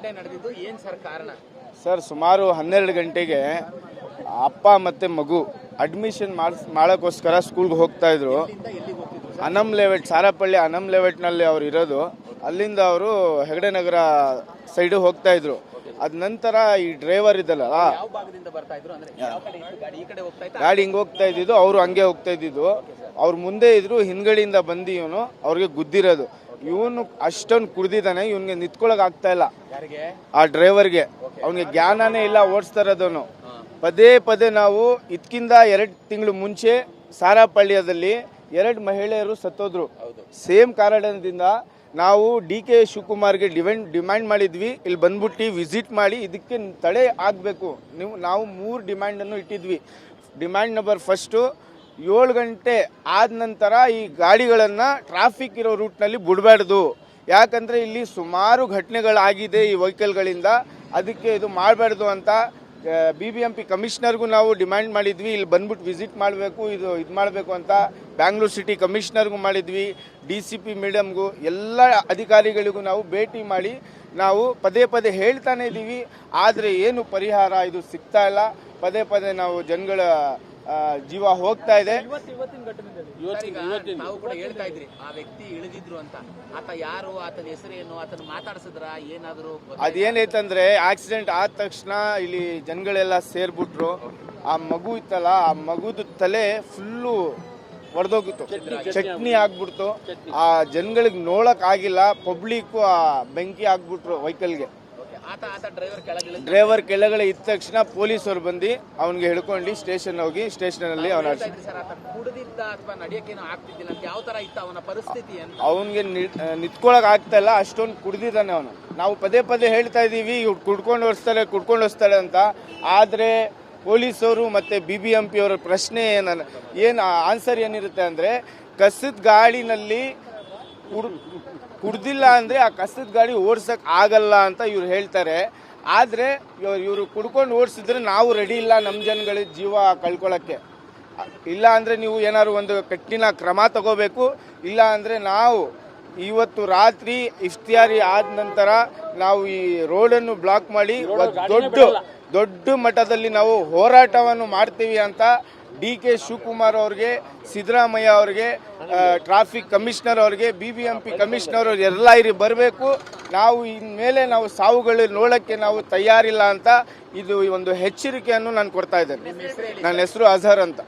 ಘಟನೆ ನಡೆದಿದ್ದು ಏನ್ ಸರ್ ಕಾರಣ? ಸರ್ ಸುಮಾರು ಹನ್ನೆರಡು ಗಂಟೆಗೆ ಅಪ್ಪ ಮತ್ತೆ ಮಗು ಅಡ್ಮಿಷನ್ ಮಾಡಿಸ್ ಮಾಡೋಕ್ಕೋಸ್ಕರ ಸ್ಕೂಲ್ಗೆ ಹೋಗ್ತಾ ಇದ್ರು. ಅನಂ ಅನಮ್ ಲೆವೆಟ್ ಸಾರಪಳ್ಳಿ ಅನಂ ಲೆವೆಟ್ನಲ್ಲಿ ಅವ್ರು ಇರೋದು. ಅಲ್ಲಿಂದ ಅವರು ಹೆಗಡೆ ನಗರ ಸೈಡು ಹೋಗ್ತಾ ಇದ್ರು. ಅದ ನಂತರ ಈ ಡ್ರೈವರ್ ಇದ್ದಲ್ಲ ಗಾಡಿ ಹಿಂಗೆ ಹೋಗ್ತಾ ಇದ್ದಿದ್ದು ಅವರು ಹಂಗೆ ಹೋಗ್ತಾ ಇದ್ದಿದ್ದು. ಅವ್ರು ಮುಂದೆ ಇದ್ರು ಹಿಂದ್ಗಡೆಯಿಂದ ಬಂದು ಇವನು ಅವ್ರಿಗೆ ಗುದ್ದಿರೋದು. ಇವನು ಅಷ್ಟೊಂದು ಕುಡ್ದಿದ್ದಾನೆ ಇವನ್ಗೆ ನಿಂತ್ಕೊಳಕ್ ಆಗ್ತಾ ಇಲ್ಲ. ಆ ಡ್ರೈವರ್ಗೆ. ಅವನಿಗೆ ಜ್ಞಾನನೇ ಇಲ್ಲ ಓಡಿಸ್ತಾ ಇರೋದವನು ಪದೇ ಪದೇ ನಾವು ಇದಕ್ಕಿಂತ ಎರಡು ತಿಂಗಳು ಮುಂಚೆ ಸಾರಾಪಳ್ಯದಲ್ಲಿ ಎರಡು ಮಹಿಳೆಯರು ಸತ್ತೋದ್ರು. ಸೇಮ್ ಕಾರಣದಿಂದ ನಾವು ಡಿ ಕೆ ಶಿವಕುಮಾರ್ಗೆ ಡಿವೆಂಡ್ ಡಿಮ್ಯಾಂಡ್ ಮಾಡಿದ್ವಿ. ಇಲ್ಲಿ ಬಂದ್ಬಿಟ್ಟು ವಿಸಿಟ್ ಮಾಡಿ ಇದಕ್ಕೆ ತಡೆ ಆಗಬೇಕು. ನೀವು ನಾವು ಮೂರು ಡಿಮ್ಯಾಂಡನ್ನು ಇಟ್ಟಿದ್ವಿ. ಡಿಮ್ಯಾಂಡ್ ನಂಬರ್ ಫಸ್ಟು ಏಳು ಗಂಟೆ ಆದ ನಂತರ ಈ ಗಾಡಿಗಳನ್ನು ಟ್ರಾಫಿಕ್ ಇರೋ ರೂಟ್ನಲ್ಲಿ ಬಿಡಬಾರ್ದು. ಯಾಕಂದರೆ ಇಲ್ಲಿ ಸುಮಾರು ಘಟನೆಗಳಾಗಿದೆ ಈ ವೆಹಿಕಲ್ಗಳಿಂದ ಅದಕ್ಕೆ ಇದು ಮಾಡಬಾರ್ದು ಅಂತ ಬಿ ಬಿ ಎಂ ಪಿ ಕಮಿಷನರ್ಗೂ ನಾವು ಡಿಮ್ಯಾಂಡ್ ಮಾಡಿದ್ವಿ. ಇಲ್ಲಿ ಬಂದ್ಬಿಟ್ಟು ವಿಸಿಟ್ ಮಾಡಬೇಕು, ಇದು ಇದು ಮಾಡಬೇಕು ಅಂತ ಬ್ಯಾಂಗ್ಳೂರ್ ಸಿಟಿ ಕಮಿಷನರ್ಗೂ ಮಾಡಿದ್ವಿ. ಡಿ ಸಿ ಪಿ ಮೇಡಮ್ಗೂ ಎಲ್ಲ ಅಧಿಕಾರಿಗಳಿಗೂ ನಾವು ಭೇಟಿ ಮಾಡಿ ನಾವು ಪದೇ ಪದೇ ಹೇಳ್ತಾನೆ ಇದ್ದೀವಿ ಆದರೆ ಏನು ಪರಿಹಾರ, ಇದು ಸಿಗ್ತಾ ಇಲ್ಲ. ಪದೇ ಪದೇ ನಾವು ಜನಗಳ ಜೀವ ಹೋಗ್ತಾ ಇದೆ. ಸರ್, ಈಗ ತಾವು ಕೂಡ ಹೇಳ್ತಾ ಇದ್ರಿ ಆ ವ್ಯಕ್ತಿ ಇಳಿದಿದ್ರು ಅಂತ. ಆತ ಯಾರು? ಆತನ ಹೆಸರೇನು? ಆತನ ಮಾತಾಡ್ಸಿದ್ರ? ಏನಾದ್ರು ಗೊತ್ತಾ? ಅದೇನೈತಂದ್ರೆ ಆಕ್ಸಿಡೆಂಟ್ ಆದ ತಕ್ಷಣ ಇಲ್ಲಿ ಜನಗಳೆಲ್ಲ ಸೇರ್ಬಿಟ್ರು. ಆ ಮಗು ಇತ್ತಲ್ಲ ಆ ಮಗುದ ತಲೆ ಫುಲ್ಲು ಒಡೆದೋಗಿತ್ತು. ಚಟ್ನಿ ಆಗ್ಬಿಡ್ತು. ಆ ಜನಗಳಿಗೆ ನೋಡಕ್ ಆಗಿಲ್ಲ ಪಬ್ಲಿಕ್ ಆ ಬೆಂಕಿ ಆಗ್ಬಿಟ್ರು ವೆಹಿಕಲ್ಗೆ ಡ್ರೈವರ್ ಕೆಳಗಡೆ ಇದ್ದ ತಕ್ಷಣ ಪೊಲೀಸರು ಬಂದು ಅವನಿಗೆ ಹಿಡ್ಕೊಂಡು ಸ್ಟೇಷನ್ ಹೋಗಿ ಸ್ಟೇಷನ್ ಅಲ್ಲಿ ಅವನ ಅವನಿಗೆ ನಿಂತ್ಕೊಳಕ್ ಆಗ್ತಾ ಇಲ್ಲ ಅಷ್ಟೊಂದು ಕುಡ್ದಿದ್ದಾನೆ ಅವನು. ನಾವು ಪದೇ ಪದೇ ಹೇಳ್ತಾ ಇದೀವಿ ಇವ್ರು ಕುಡ್ಕೊಂಡು ಹೊರಿಸ್ತಾರೆ ಕುಡ್ಕೊಂಡು ಹೊರಿಸ್ತಾರೆ ಅಂತ. ಆದ್ರೆ ಪೊಲೀಸರು ಮತ್ತೆ ಬಿ ಬಿ ಎಂ ಪಿ ಅವರ ಪ್ರಶ್ನೆ ಏನ ಏನು ಆನ್ಸರ್ ಏನಿರುತ್ತೆ ಅಂದ್ರೆ ಕಸದ ಗಾಳಿನಲ್ಲಿ ಕುಡ್ದಿಲ್ಲ ಅಂದ್ರೆ ಆ ಕಸದ ಗಾಡಿ ಓಡ್ಸಕ್ ಆಗಲ್ಲ ಅಂತ ಇವ್ರು ಹೇಳ್ತಾರೆ. ಆದ್ರೆ ಇವರು ಕುಡ್ಕೊಂಡು ಓಡಿಸಿದ್ರೆ ನಾವು ರೆಡಿ ಇಲ್ಲ ನಮ್ಮ ಜನಗಳ ಜೀವ ಕಳ್ಕೊಳ್ಳೋಕ್ಕೆ ಇಲ್ಲ ಅಂದ್ರೆ ನೀವು ಏನಾದ್ರು ಒಂದು ಕಠಿಣ ಕ್ರಮ ತಗೋಬೇಕು. ಇಲ್ಲ ಅಂದ್ರೆ ನಾವು ಇವತ್ತು ರಾತ್ರಿ ಇಫ್ತಿಯಾರಿ ಆದ ನಂತರ ನಾವು ಈ ರೋಡನ್ನು ಬ್ಲಾಕ್ ಮಾಡಿ ದೊಡ್ಡ ದೊಡ್ಡ ಮಟ್ಟದಲ್ಲಿ ನಾವು ಹೋರಾಟವನ್ನು ಮಾಡ್ತೀವಿ ಅಂತ ಡಿ ಕೆ ಶಿವಕುಮಾರ್ ಅವ್ರಿಗೆ, ಸಿದ್ದರಾಮಯ್ಯ ಅವ್ರಿಗೆ ಟ್ರಾಫಿಕ್ ಕಮಿಷನರ್ ಅವ್ರಿಗೆ B B M P commissioner ಅವ್ರು ಎಲ್ಲ ಇರಿ ಬರಬೇಕು. ನಾವು ಇನ್ಮೇಲೆ ನಾವು ಸಾವುಗಳು ನೋಡೋಕ್ಕೆ ನಾವು ತಯಾರಿಲ್ಲ ಅಂತ ಇದು ಒಂದು ಎಚ್ಚರಿಕೆಯನ್ನು ನಾನು ಕೊಡ್ತಾ ಇದ್ದೇನೆ. ನನ್ನ ಹೆಸರು ಅಜರ್ ಅಂತ.